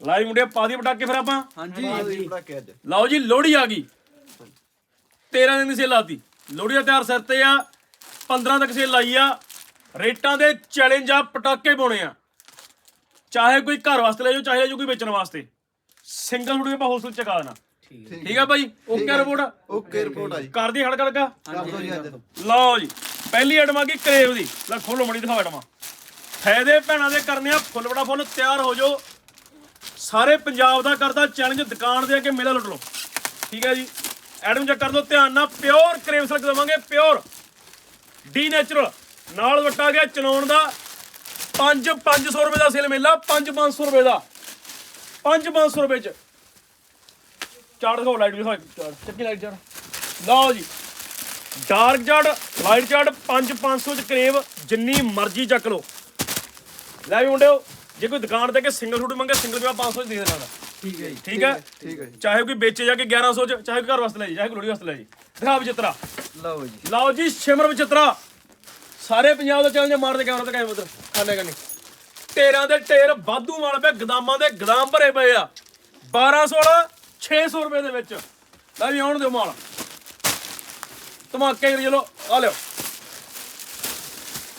ਲਾਈ ਮੁੰਡੇ ਪਾ ਦੀ ਪਟਾਕੇ ਫਿਰ ਆਪਾਂ। ਹਾਂਜੀ। ਹਾਂਜੀ ਪਟਾਕੇ ਅੱਜ। ਲਓ ਜੀ ਲੋਹੜੀ ਆ ਗਈ। 13 ਦਿਨ ਦੀ ਸੇਲ ਲਾਤੀ। ਲੋਹੜੀ ਦਾ ਤਿਉਹਾਰ ਸਿਰ ਤੇ ਆ 15 ਤੱਕ ਸੇਲ ਲਾਈ ਆ। ਰੇਟਾਂ ਦੇ ਚੈਲੰਜ ਆ ਪਟਾਕੇ ਪਾਉਣੇ ਆ। ਚਾਹੇ ਕੋਈ ਘਰ ਵਾਸਤੇ ਲੈ ਜਾਓ ਚਾਹੇ ਲੈ ਜਾਓ ਕੋਈ ਵੇਚਣ ਵਾਸਤੇ। ਸਿੰਗਲ ਫੁੱਟ ਆਪਾਂ ਹੋਲਸੇਲ ਚਕਾ ਦੇਣਾ। ਠੀਕ। ਆ ਬਾਈ ਓਕੇ ਰਿਪੋਰਟ ਓਕੇ ਰਿਪੋਰਟ ਆ ਜੀ। ਕਰ ਦੀ ਖੜ ਖੜਕਾ ਕਰ ਦੋ ਜੀ ਅੱਜ। ਲਓ ਜੀ ਪਹਿਲੀ ਆਈਟਮ ਆ ਗਈ ਕਰੇਵ ਦੀ। ਲੈ ਖੋਲੋ ਮੜੀ ਦਿਖਾਓ ਆਈਟਮਾਂ ਫਾਇਦੇ ਭੈਣਾਂ ਦੇ ਕਰਨੇ ਆ ਫੁੱਲ ਬੜਾ ਫੁੱਲ ਤਿਆਰ ਹੋ ਜਾਓ। ਸਾਰੇ ਪੰਜਾਬ ਦਾ ਕਰਦਾ ਚੈਲੰਜ ਦੁਕਾਨ ਦੇ ਆ ਕੇ ਮੇਲਾ ਲੁੱਟ ਲਓ। ਠੀਕ ਹੈ ਜੀ? ਐਡਮ ਚੈੱਕ ਕਰ ਲਓ, ਧਿਆਨ ਨਾਲ ਪਿਓਰ ਕਰੇਵ ਸਿਲਕ ਦੇਵਾਂਗੇ ਪਿਓਰ ਡੀ ਨੇਚਰਲ ਨਾਲ ਵੱਟਾ ਗਿਆ ਚਲਾਉਣ ਦਾ 5 500 ਰੁਪਏ ਦਾ ਸੇਲ ਮੇਲਾ 5 500 ਰੁਪਏ ਦਾ। 5 500 ਰੁਪਏ ਚ। ਚਾਰ ਦਿਖਾਓ ਲਾਈਟ ਵੀ ਦਿਖਾਓ ਚਾਰ ਚੱਕੀ ਲਾਈਟ ਚਾਰ ਲਓ ਜੀ। ਡਾਰਕ ਚਾਰਟ ਲਾਈਟ ਚਾਰਟ 5 500 ਚ ਕਰੇਵ ਜਿੰਨੀ ਮਰਜ਼ੀ ਚੱਕ ਲਓ। ਲੈ ਵੀ ਮੁੰਡਿਓ। ਜੇ ਕੋਈ ਦੁਕਾਨ ਤੇ ਕਿ ਸਿੰਗਲ ਸੂਟ ਮੰਗੇ ਸਿੰਗਲ ਵੀ 500 ਚ ਦੇ ਦੇਣਾ ਠੀਕ ਹੈ ਜੀ ਠੀਕ ਹੈ? ਠੀਕ ਹੈ ਚਾਹੇ ਕੋਈ ਵੇਚੇ ਜਾ ਕੇ 1100 ਚ ਚਾਹੇ ਕੋਈ ਘਰ ਵਾਸਤੇ ਲੈ ਜੀ ਚਾਹੇ ਕੋਈ ਲੋੜੀ ਵਾਸਤੇ ਲੈ ਜੀ। ਦਿਖਾ ਵਿਚਿਤਰਾ। ਲਓ ਜੀ। ਲਓ ਜੀ ਸ਼ਿਮਰ ਵਿਚਿਤਰਾ। ਸਾਰੇ ਪੰਜਾਬ ਦਾ ਚੈਲੰਜ ਮਾਰਦੇ ਕੈਮਰਾ ਤੇ ਕਾਇਮ ਉਧਰ ਖਾਣੇ ਕਰਨੀ ਟੇਰਾਂ ਦੇ ਟੇਰ ਵਾਧੂ ਮਾਲ ਪਏ ਗਦਾਮਾਂ ਦੇ ਗਦਾਮ ਭਰੇ ਪਏ ਆ। 1200 ਵਾਲਾ 600 ਰੁਪਏ ਦੇ ਵਿੱਚ। ਲੈ ਵੀ ਆਉਣ ਦਿਓ ਮਾਲ। ਧਮਾਕੇ ਕਰੀ ਚਲੋ ਆ ਲਿਓ।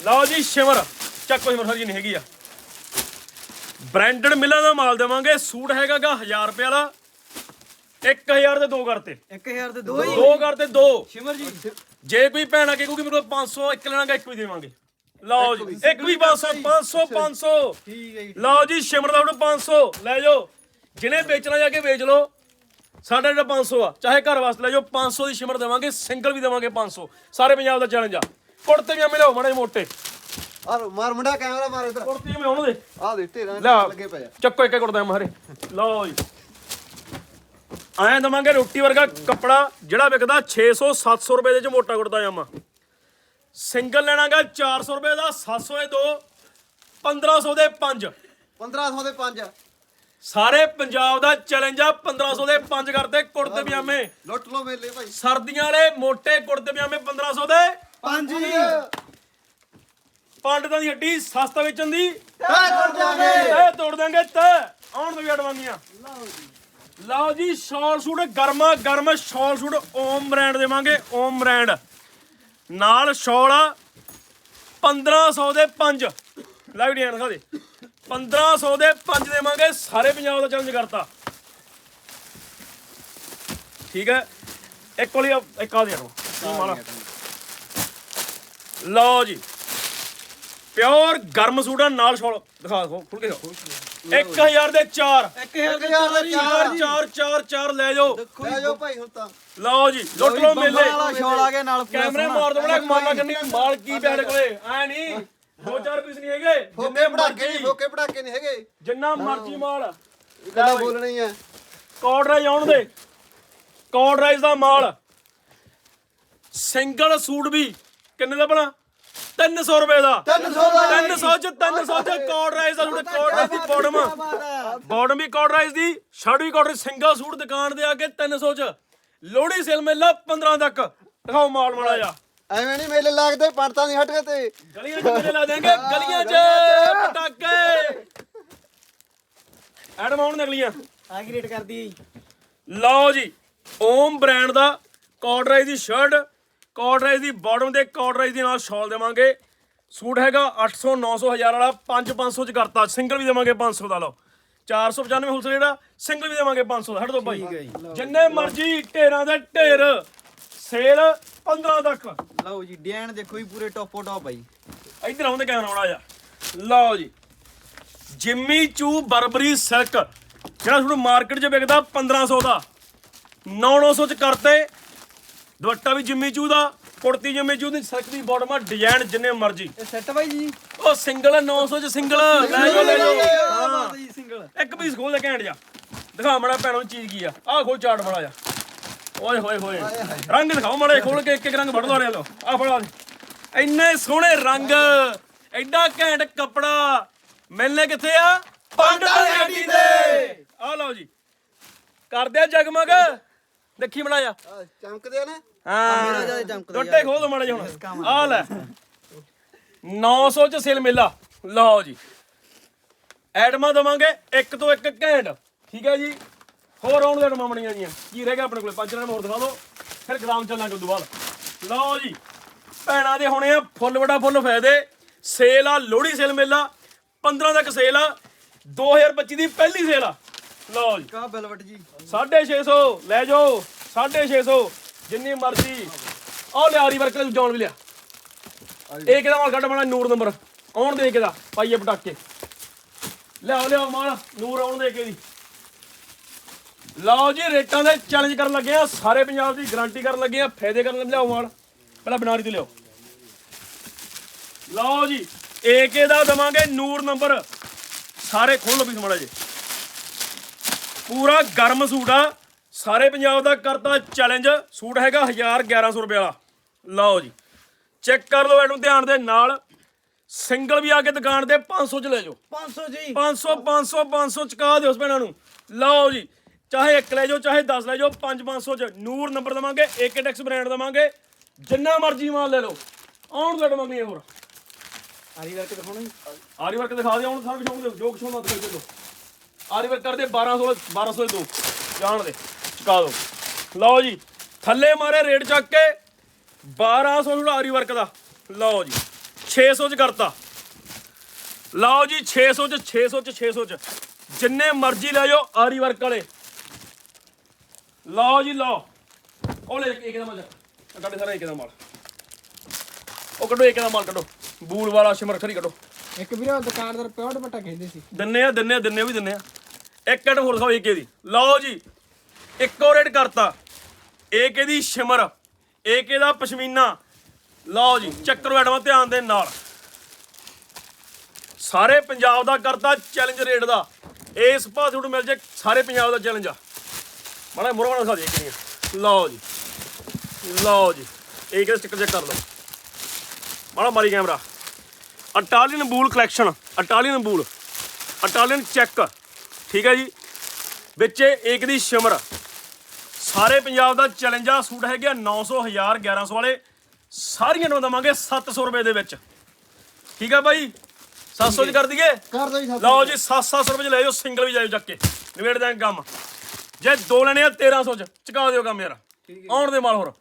ਲਓ ਜੀ ਸ਼ਿਮਰ। ਚੱਕੋ ਸ਼ਿਮਰ ਸਰ ਜੀ ਨਹੀਂ ਹੈਗੀ ਆ। ਬ੍ਰਾਂਡਡ ਮਿਲਾਂ ਦਾ ਮਾਲ ਦੇਵਾਂਗੇ। ਸੂਟ ਹੈਗਾਗਾ 1000 ਰੁਪਏ ਵਾਲਾ। 1000 ਦੇ ਦੋ ਕਰਤੇ 1000 ਦੇ ਦੋ ਹੀ। ਦੋ ਕਰਤੇ ਦੋ। ਸ਼ਿਮਰ ਜੀ। ਜੇ ਕੋਈ ਭੈਣ ਆ ਕੇ ਕਹੂਗੀ ਮੇਰੇ ਕੋਲ 500 ਇੱਕ ਲੈਣਾਗਾ ਇੱਕ ਵੀ ਦੇਵਾਂਗੇ। ਲਓ ਜੀ ਇੱਕ ਵੀ 500 500 500 ਠੀਕ ਹੈ ਜੀ। ਲਓ ਜੀ ਸ਼ਿਮਰ ਦਾ ਹੁਣ 500 ਲੈ ਜਾਓ। ਜਿਹਨੇ ਵੇਚਣਾ ਜਾ ਕੇ ਵੇਚ ਲਓ। ਸਾਡਾ ਜਿਹੜਾ 500 ਆ ਚਾਹੇ ਘਰ ਵਾਸਤੇ ਲੈ ਜਾਓ 500 ਦੀ ਸ਼ਿਮਰ ਦੇਵਾਂਗੇ ਸਿੰਗਲ ਵੀ ਦੇਵਾਂਗੇ 500 ਸਾਰੇ ਪੰਜਾਬ ਦਾ ਚੈਲੰਜ ਆ। ਕੁੜਤੇ ਵੀ ਮਿਲੋ ਮਾੜੇ ਮੋਟੇ। ਆ ਮਾਰ ਮੁੰਡਾ ਕੈਮਰਾ ਮਾਰ ਇਧਰ। ਕੁੜਤੇ ਵੀ ਉਹਨਾਂ ਦੇ। ਆ ਦੇ ਢੇਰਾਂ ਲੈ ਲੱਗੇ ਪਏ ਆ। ਚੱਕੋ ਇੱਕ ਇੱਕ ਕੁੜਤਾ ਮਾਰੇ ਲਓ ਜੀ। ਐਂ ਦਵਾਂਗੇ ਰੋਟੀ ਵਰਗਾ ਕੱਪੜਾ ਜਿਹੜਾ ਵਿਕਦਾ 600 700 ਰੁਪਏ ਦੇ ਚ ਮੋਟਾ ਕੁੜਤਾ ਜਾਮਾ। ਸਿੰਗਲ ਲੈਣਾਗਾ 400 ਰੁਪਏ ਦਾ 700 ਦੇ ਦੋ 1500 ਦੇ 5 1500 ਦੇ 5 ਸਾਰੇ ਪੰਜਾਬ ਦਾ ਚੈਲੰਜ ਆ 1500 ਦੇ 5 ਕਰਦੇ ਕੁੜਤੇ ਪਜਾਮੇ। ਲੁੱਟ ਲੋ ਮੇਲੇ ਭਾਈ। ਸਰਦੀਆਂ ਵਾਲੇ ਮੋٹے ਕੁੜਤੇ ਪਜਾਮੇ 1500 ਦੇ। 5 ਪੰਡਤਾਂ ਦੀ ਹੱਡੀ ਸਸਤਾ ਵੇਚਣ ਦੀ। ਤਾ ਕਰ ਜਾਵੇ ਇਹ ਤੋੜ ਦਾਂਗੇ ਤੇ ਆਉਣ ਦੇ ਅਡਵਾਨੀਆਂ ਲਓ ਜੀ ਸ਼ਾਲ ਸੂਟ ਗਰਮਾ ਗਰਮ ਸ਼ਾਲ ਸੂਟ ਓਮ ਬ੍ਰਾਂਡ ਦੇਵਾਂਗੇ ਓਮ ਬ੍ਰਾਂਡ। ਨਾਲ ਸ਼ਾਲ ਆ 1500 ਦੇ 5 ਲੈ ਵੀਡੀਓ ਦਿਖਾ ਦੇ। 1500 ਦੇ 5 ਦੇਵਾਂਗੇ ਸਾਰੇ ਪੰਜਾਬ ਦਾ ਚੈਲੰਜ ਕਰਤਾ। ਠੀਕ ਹੈ। ਇੱਕ ਕੋਲੀ ਇੱਕ ਆ ਦੇ ਮਾਲਾ। ਲਓ ਜੀ। ਪਿਓਰ ਗਰਮ ਸੂਟਾਂ ਨਾਲ ਸ਼ਾਲ। ਦਿਖਾ ਖੋ ਖੁੱਲ ਕੇ ਦਿਖਾਓ। 1000 ਦੇ 4 1000 ਦੇ ਹਜ਼ਾਰ ਦੇ ਚਾਰ ਚਾਰ ਚਾਰ ਚਾਰ ਚਾਰ ਲੈ ਜਾਓ। ਲੈ ਜਾਓ ਭਾਈ ਹੁਣ ਤਾਂ। ਲਓ ਜੀ ਲੁੱਟ ਲਓ ਮੇਲੇ। ਵਾਲਾ ਸ਼ਾਲ ਆ ਗਿਆ ਨਾਲ ਕੈਮਰੇ ਮਾਰ ਦੋ ਬੜਾ ਮਾਲਾ ਕਰਨੀ ਮਾਲ ਕੀ ਪਿਆੜੇ ਕੋਲੇ। ਐ ਨਹੀਂ ਦੋ ਚਾਰ ਪੀਸ ਨਹੀਂ ਹੈਗੇ ਜਿੰਨੇ ਪੜਾਕੇ ਨਹੀਂ ਮਰਜ਼ੀ ਫੋਕੇ ਪੜਾਕੇ ਨਹੀਂ ਹੈਗੇ। ਜਿੰਨਾ ਮਰਜ਼ੀ ਮਾਲ। ਇਹ ਗੱਲ ਬੋਲਣਾ ਹੀ ਆ। ਕੋਡ ਰਾਈਜ਼ ਆਉਣ ਦੇ। ਕੋਡ ਰਾਈਜ਼ ਦਾ ਮਾਲ। ਸਿੰਗਲ ਸੂਟ ਵੀ। ਕਿੰਨੇ ਦਾ ਬਣਾ? 300 ਰੁਪਏ ਦਾ। 300 ਦਾ। 300 ਚ 300 ਚ ਕੋਡ ਰਾਈਜ਼ ਦਾ ਸੂਟ ਕੋਡ ਰਾਈਜ਼ ਦੀ ਬੋਟਮ ਬਾਟਮ ਵੀ ਕੋਡ ਰਾਈਜ਼ ਦੀ ਸ਼ਰਟ ਵੀ ਕੋਡ ਸਿੰਗਲ ਸੂਟ ਦੁਕਾਨ ਦੇ ਆ ਕੇ 300 ਚ। ਲੋਹੜੀ ਸੇਲ ਮੇਲਾ 15 ਤੱਕ। ਦਿਖਾਓ ਮਾਲ ਮਾੜਾ ਜਾ ਐਵੇਂ ਨਹੀਂ ਮੇਲੇ ਲੱਗਦੇ ਪੜਤਾਂ ਨਹੀਂ ਹਟਕੇ ਤੇ। ਗਲੀਆਂ 'ਚ ਮੇਲੇ ਲਾ ਦੇਂਗੇ ਗਲੀਆਂ 'ਚ ਪਟਾਕੇ। ਐਡਮ ਆਉਣ ਦੇ ਗਲੀਆਂ ਆ ਕੀ ਰੇਟ ਕਰਦੀ ਲਓ ਜੀ ਓਮ ਬ੍ਰਾਂਡ ਦਾ ਕਾਰਡਰਾਈਜ਼ ਦੀ ਸ਼ਰਟ ਕਾਰਡਰਾਈਜ਼ ਦੀ ਬਾਟਮ ਦੇ ਕਾਰਡਰਾਈਜ਼ ਦੇ ਨਾਲ ਸ਼ਾਲ ਦੇਵਾਂਗੇ। ਸੂਟ ਹੈਗਾ 800 900 ਹਜ਼ਾਰ ਵਾਲਾ 5 500 ਚ ਕਰਤਾ। ਸਿੰਗਲ ਵੀ ਦੇਵਾਂਗੇ 500 ਦਾ ਲਓ। 495 ਹੋਲਸੇਲ ਜਿਹੜਾ ਸਿੰਗਲ ਵੀ ਦੇਵਾਂਗੇ 500 ਦਾ। ਹਟ ਦੋ ਭਾਈ ਜਿੰਨੇ ਮਰਜ਼ੀ ਢੇਰਾਂ ਦੇ ਢੇਰ ਸੇਲ 15 ਤੱਕ। ਲਓ ਜੀ ਡਿਜ਼ਾਈਨ ਦੇਖੋ ਜੀ ਪੂਰੇ ਟੋਪੋ ਟਾਪ ਬਾਈ। ਇੱਧਰ ਆਉਂਦੇ ਕੈਮਰਾ ਆਉਣਾ ਜਾ। ਲਓ ਜੀ। ਜਿੰਮੀ ਚੂ ਬਰਬਰੀ ਸਿਲਕ ਜਿਹੜਾ ਤੁਹਾਨੂੰ ਮਾਰਕੀਟ 'ਚ ਵਿਕਦਾ 1500 ਦਾ। 900 ਚ ਕਰਤੇ। ਦੁਪੱਟਾ ਵੀ ਜਿੰਮੀ ਚੂ ਦਾ ਕੁੜਤੀ ਜਿੰਮੀ ਚੂ ਦੀ ਸਿਲਕ ਦੀ ਬਾਟਮ ਆ ਡਿਜ਼ਾਈਨ ਜਿੰਨੇ ਮਰਜ਼ੀ। ਇਹ ਸੈੱਟ ਬਾਈ ਜੀ। ਉਹ ਸਿੰਗਲ 900 ਚ ਸਿੰਗਲ ਲੈ ਜਾਓ ਲੈ ਜਾਓ ਹਾਂ। ਬਾਤ ਜੀ ਸਿੰਗਲ ਇੱਕ ਪੀਸ ਖੋਲ ਦੇ ਘੈਂਟ ਜਾ। ਦਿਖਾ ਮੜਾ ਭੈਣੋਂ ਚੀਜ਼ ਕੀ ਆ। ਆਹ ਖੋਲ ਚਾਟ ਬੜਾ ਜਾ। ਓਏ ਹੋਏ ਹੋਏ। ਰੰਗ ਦਿਖਾਓ ਮੜਾ ਖੋਲ ਕੇ ਇੱਕ ਇੱਕ ਰੰਗ ਵੜ ਦੋ ਰਿਆ ਲੋ ਆ ਫੜਾ ਇੰਨੇ ਸੋਹਣੇ ਰੰਗ। ਐਡਾ ਘੈਂਟ ਕੱਪੜਾ। ਮਿਲਨੇ ਕਿੱਥੇ ਆ? ਪੰਡ ਹੱਟੀ ਤੇ ਆ ਲਓ ਜੀ। ਕਰਦੇ ਆ ਜਗਮਗ। ਦੇਖੀ ਮੜਾ ਜਾ ਚਮਕਦੇ ਆ ਨਾ? ਹਾਂ। ਟੁੱਟੇ ਖੋਲ ਦੋ ਮੜਾ ਜੀ ਹੁਣ। ਆ ਲੈ। 900 ਚ ਸੇਲ ਮੇਲਾ। ਲਓ ਜੀ। ਐਟਮਾਂ ਦਵਾਂਗੇ ਇੱਕ ਤੋਂ ਇੱਕ ਘੈਂਟ। ਠੀਕ ਹੈ ਜੀ? ਹੋਰ ਆਉਣ ਦੇ ਐਟਮਾਂ ਬਣੀਆਂ ਜੀਆਂ। ਕੀ ਰਹਿ ਗਿਆ ਆਪਣੇ ਕੋਲੇ? ਪੰਜ ਰਣ ਹੋਰ ਦਿਖਾ ਦਿਓ। ਫਿਰ ਗ੍ਰਾਮ ਚੱਲਾਂਗੇ ਉਦੋਂ ਬਾਅਦ। ਲਓ ਜੀ। ਭੈਣਾਂ ਦੇ ਹੋਣੇ ਆ ਫੁੱਲ ਵੱਡਾ ਫੁੱਲ ਫਾਇਦੇ। ਸੇਲ ਆ ਲੋਹੜੀ ਸੇਲ ਮੇਲਾ। 15 ਤੱਕ ਸੇਲ ਆ। 2025 ਦੀ ਪਹਿਲੀ ਸੇਲ ਆ। ਲਓ ਜੀ। ਕਾ ਬੈਲਵਟ ਜੀ? 650 ਲੈ ਜਾਓ। 650 ਜਿੰਨੀ ਮਰਜ਼ੀ। ਆਹ ਲਿਆ ਰੀ ਵਰਕਰ ਜੌਨ ਵੀ ਲਿਆ। ਇਹ ਕਿਹਦਾ ਮਾਲ ਕੱਢ ਬਣਾ ਨੂਰ ਨੰਬਰ ਆਉਣ ਦੇ ਕਿਹਦਾ ਪਾਈਏ ਪਟਾਕੇ। ਲਿਆਓ ਲਿਆਓ ਮਾਲ ਨੂਰ ਆਉਣ ਦੇ ਕੇ ਦੀ ਲਓ ਜੀ ਰੇਟਾਂ ਦੇ ਚੈਲੰਜ ਕਰਨ ਲੱਗੇ ਆ। ਸਾਰੇ ਪੰਜਾਬ ਦੀ ਗਾਰੰਟੀ ਕਰਨ ਲੱਗੇ ਆ। ਫਾਇਦੇ ਕਰਨ ਲਿਆਓ ਮਾਲ। ਪਹਿਲਾਂ ਬਨਾਰੀ ਤੇ ਲਿਆਓ। ਲਓ ਜੀ ਏਕੇ ਦਾ ਦਵਾਂਗੇ ਨੂਰ ਨੰਬਰ ਸਾਰੇ ਖੋਲੋ ਵੀ ਮਾੜਾ ਜੀ ਪੂਰਾ ਗਰਮ ਸੂਟ ਆ। ਸਾਰੇ ਪੰਜਾਬ ਦਾ ਕਰਤਾ ਚੈਲੰਜ ਸੂਟ ਹੈਗਾ 1000 1100 ਰੁਪਏ ਵਾਲਾ। ਲਓ ਜੀ। ਚੈੱਕ ਕਰ ਲਓ ਇਹਨੂੰ ਧਿਆਨ ਦੇ ਨਾਲ। ਸਿੰਗਲ ਵੀ ਆ ਕੇ ਦੁਕਾਨ ਤੇ 500 ਚ ਲੈ ਜਾਓ। 500 ਜੀ। 500 500 500 ਚੁਕਾ ਦਿਓ ਉਸ ਭੈਣਾਂ ਨੂੰ। ਲਓ ਜੀ। ਚਾਹੇ ਇੱਕ ਲੈ ਜਾਓ ਚਾਹੇ 10 ਲੈ ਜਾਓ 5 500 ਚ ਨੂਰ ਨੰਬਰ ਦਵਾਂਗੇ ਏਕਟੈਕਸ ਬ੍ਰਾਂਡ ਦਵਾਂਗੇ। ਜਿੰਨਾ ਮਰਜ਼ੀ ਮਾਲ ਲੈ ਲਓ। ਆਉਣ ਦੇ ਮੰਗਣੀ ਹੋਰ। ਆਰੀ ਵਰਕ ਦਿਖਾਉਣਾ ਜੀ। ਆਰੀ ਵਰਕ ਦਿਖਾ ਦਿਓ ਹੁਣ ਸਾਰਾ ਕੁਝ ਹੋਊਗਾ ਜੋ ਕੁਝ ਹੋਣਾ ਦਿਖਾਈ ਦੇ ਦਿਓ ਆਰੀ ਵਰਕ ਕਰਦੇ 1200 1200 ਦੇ ਦੋ। ਜਾਣ ਦੇ, ਚੁਕਾ ਦਿਓ ਲਓ ਜੀ, ਥੱਲੇ ਮਾਰੇ ਰੇਟ ਚੱਕ ਕੇ 1200 ਜਿਹੜਾ ਆਰੀ ਵਰਕ ਦਾ। ਲਓ ਜੀ 600 ਚ ਕਰਤਾ। ਲਓ ਜੀ 600 ਚ 600 ਚ 600 ਚ। ਜਿੰਨੇ ਮਰਜ਼ੀ ਲੈ ਜਾਓ ਆਰੀ ਵਰਕ ਵਾਲੇ। ਲਓ ਜੀ, ਲਓ। ਉਹ ਲੈ, ਇੱਕ ਦਾ ਮਾਲ ਕੱਢੇ ਸਾਰਾ ਇੱਕ ਦਾ ਮਾਲ। ਉਹ ਕੱਢੋ, ਇੱਕ ਦਾ ਮਾਲ ਕੱਢੋ। ਬੂਲ ਵਾਲਾ ਸ਼ਿਮਰ ਖਰੀ ਕੱਢੋ। ਇੱਕ ਵੀਰੇ ਉਹ ਦੁਕਾਨਦਾਰ ਪਿਓਰ ਦੁਪੱਟਾ ਕਹਿੰਦੇ ਸੀ। ਦਿੰਨੇ ਆ ਦਿੰਨੇ ਆ ਦਿੰਨੇ ਆ ਵੀ ਦਿੰਨੇ ਆ। ਇੱਕ ਐਟ ਹੋਰ ਦਿਖਾਓ ਏਕੇ ਦੀ ਲਓ ਜੀ, ਇੱਕੋ ਰੇਟ ਕਰਤਾ। ਏਕੇ ਦੀ ਸ਼ਿਮਰ। ਏਕੇ ਦਾ ਪਸ਼ਮੀਨਾ। ਲਓ ਜੀ, ਚੱਕਰ ਐਡਵਾਂ ਧਿਆਨ ਦੇ ਨਾਲ। ਸਾਰੇ ਪੰਜਾਬ ਦਾ ਕਰਤਾ ਚੈਲੰਜ ਰੇਟ ਦਾ। ਇਸ ਭਾਅ ਤੁਹਾਨੂੰ ਮਿਲ ਜੇ ਸਾਰੇ ਪੰਜਾਬ ਦਾ ਚੈਲੰਜ ਆ। ਮਾੜਾ ਮੁਰਗਾ ਦਿਖਾ ਦੇ ਕਿਹੜੀਆਂ ਲਓ ਜੀ ਲਓ ਜੀ। ਏਕੇ ਦਾ ਸਟicker ਚੈੱਕ ਕਰ ਲਓ। ਮਾੜਾ ਮਾਰੀ ਕੈਮਰਾ ਇਟਾਲੀਅਨ ਬੂਲ ਕਲੈਕਸ਼ਨ ਇਟਾਲੀਅਨ ਬੂਲ ਇਟਾਲੀਅਨ ਚੈੱਕ ਠੀਕ ਹੈ ਜੀ। ਵਿੱਚ ਏਕ ਦੀ ਸ਼ਿਮਰ। ਸਾਰੇ ਪੰਜਾਬ ਦਾ ਚੈਲੰਜ ਸੂਟ ਹੈਗੇ ਆ 900 1000 1100 ਵਾਲੇ। ਸਾਰੀਆਂ ਨੂੰ ਦਵਾਂਗੇ 700 ਰੁਪਏ ਦੇ ਵਿੱਚ। ਠੀਕ ਆ ਬਾਈ? 700 ਚ ਕਰ ਦਈਏ? ਕਰ ਦੋ ਜੀ ਸਭ ਲਓ ਜੀ 700 ਰੁਪਏ ਚ ਲੈ ਜਾਓ ਸਿੰਗਲ ਵੀ ਜਾਇਓ ਚੱਕ ਕੇ। ਨਿਬੇੜ ਦਾਂਗੇ ਕੰਮ। ਜੇ ਦੋ ਲੈਣੇ ਆ 1300 ਚ ਚੁਕਾ ਦਿਓ ਕੰਮ ਯਾਰ। ਆਉਣ ਦੇ ਮਾਲ ਹੋਰ।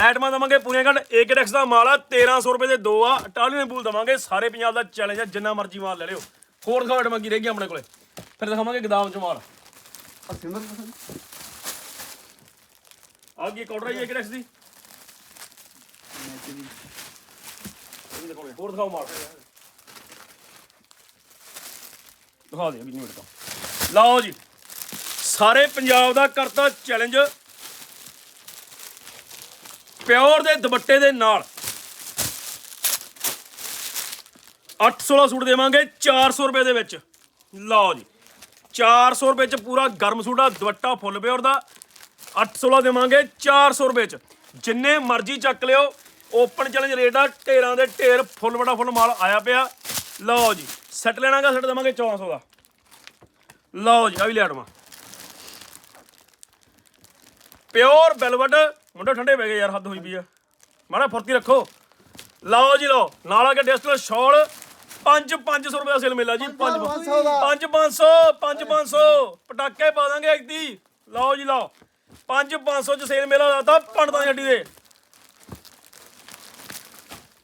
ਐਟਮਾਂ ਦਵਾਂਗੇ ਪੂਰੀਆਂ ਘੱਟ ਏਕਡੈਕਸ ਦਾ ਮਾਲ ਆ 1300 ਰੁਪਏ ਦੇ ਦੋ ਆ। ਇਟਾਲੀਅਨ ਬੂਲ ਦਵਾਂਗੇ। ਸਾਰੇ ਪੰਜਾਬ ਦਾ ਚੈਲੰਜ ਆ ਜਿੰਨਾ ਮਰਜ਼ੀ ਮਾਲ ਲੈ ਲਿਓ। ਹੋਰ ਦਿਖਾਓ ਐਟਮਾਂ ਕੀ ਰਹਿ ਗਈਆਂ ਆਪਣੇ ਕੋਲੇ। ਫਿਰ ਦਿਖਾਵਾਂਗੇ ਗਦਾਮ ਚ ਮਾਲ। ਆ ਕੀ ਕਾਰਡਰ ਹੈ ਏਕਡੈਕਸ ਦੀ? ਹੋਰ ਦਿਖਾਓ ਮਾਲ। ਦਿਖਾ ਦੇ ਵੀ ਨਹੀਂ ਮਿੰਟ ਲਓ ਜੀ ਸਾਰੇ ਪੰਜਾਬ ਦਾ ਕਰਤਾ ਚੈਲੰਜ ਪਿਓਰ ਦੇ ਦੁਪੱਟੇ ਦੇ ਨਾਲ 816 ਸੂਟ ਦੇਵਾਂਗੇ 400 ਰੁਪਏ ਦੇ ਵਿੱਚ। ਲਓ ਜੀ 400 ਰੁਪਏ ਚ ਪੂਰਾ ਗਰਮ ਸੂਟ ਆ, ਦੁਪੱਟਾ ਫੁੱਲ ਪਿਓਰ ਦਾ। 816 ਦੇਵਾਂਗੇ 400 ਰੁਪਏ ਚ। ਜਿੰਨੇ ਮਰਜ਼ੀ ਚੱਕ ਲਿਓ, ਓਪਨ ਚੈਲੰਜ ਰੇਟ ਆ, ਢੇਰਾਂ ਦੇ ਢੇਰ ਫੁੱਲ ਬੜਾ ਫੁੱਲ ਮਾਲ ਆਇਆ ਪਿਆ। ਲਓ ਜੀ ਸੈੱਟ ਲੈਣਾਗਾ ਸੈੱਟ ਦੇਵਾਂਗੇ 1400 ਦਾ। ਲਓ ਜੀ ਆ ਵੀ ਲੈ ਲਿਆੜਵਾ ਪਿਓਰ ਵੈਲਵਟ ਮੁੰਡੇ ਠੰਡੇ ਪੈ ਗਏ ਯਾਰ ਹੱਦ ਹੋਈ ਪਈ ਆ। ਮਾੜਾ ਫੁਰਤੀ ਰੱਖੋ। ਲਓ ਜੀ ਲਓ ਨਾਲ ਆ ਕੇ ਡਿਸਟਲ ਸ਼ਾਲ 5 500 ਰੁਪਏ ਦਾ ਸੇਲ ਮਿਲਿਆ ਜੀ 5 500 ਦਾ। 5 500 5 500 ਪਟਾਕੇ ਪਾ ਦਾਂਗੇ ਇੱਕ ਦੀ। ਲਓ ਜੀ ਲਓ 5 500 ਚ ਸੇਲ ਮੇਲਾ ਲਾਤਾ ਪੰਡਤਾਂ ਦੀ ਹੱਡੀ ਦੇ।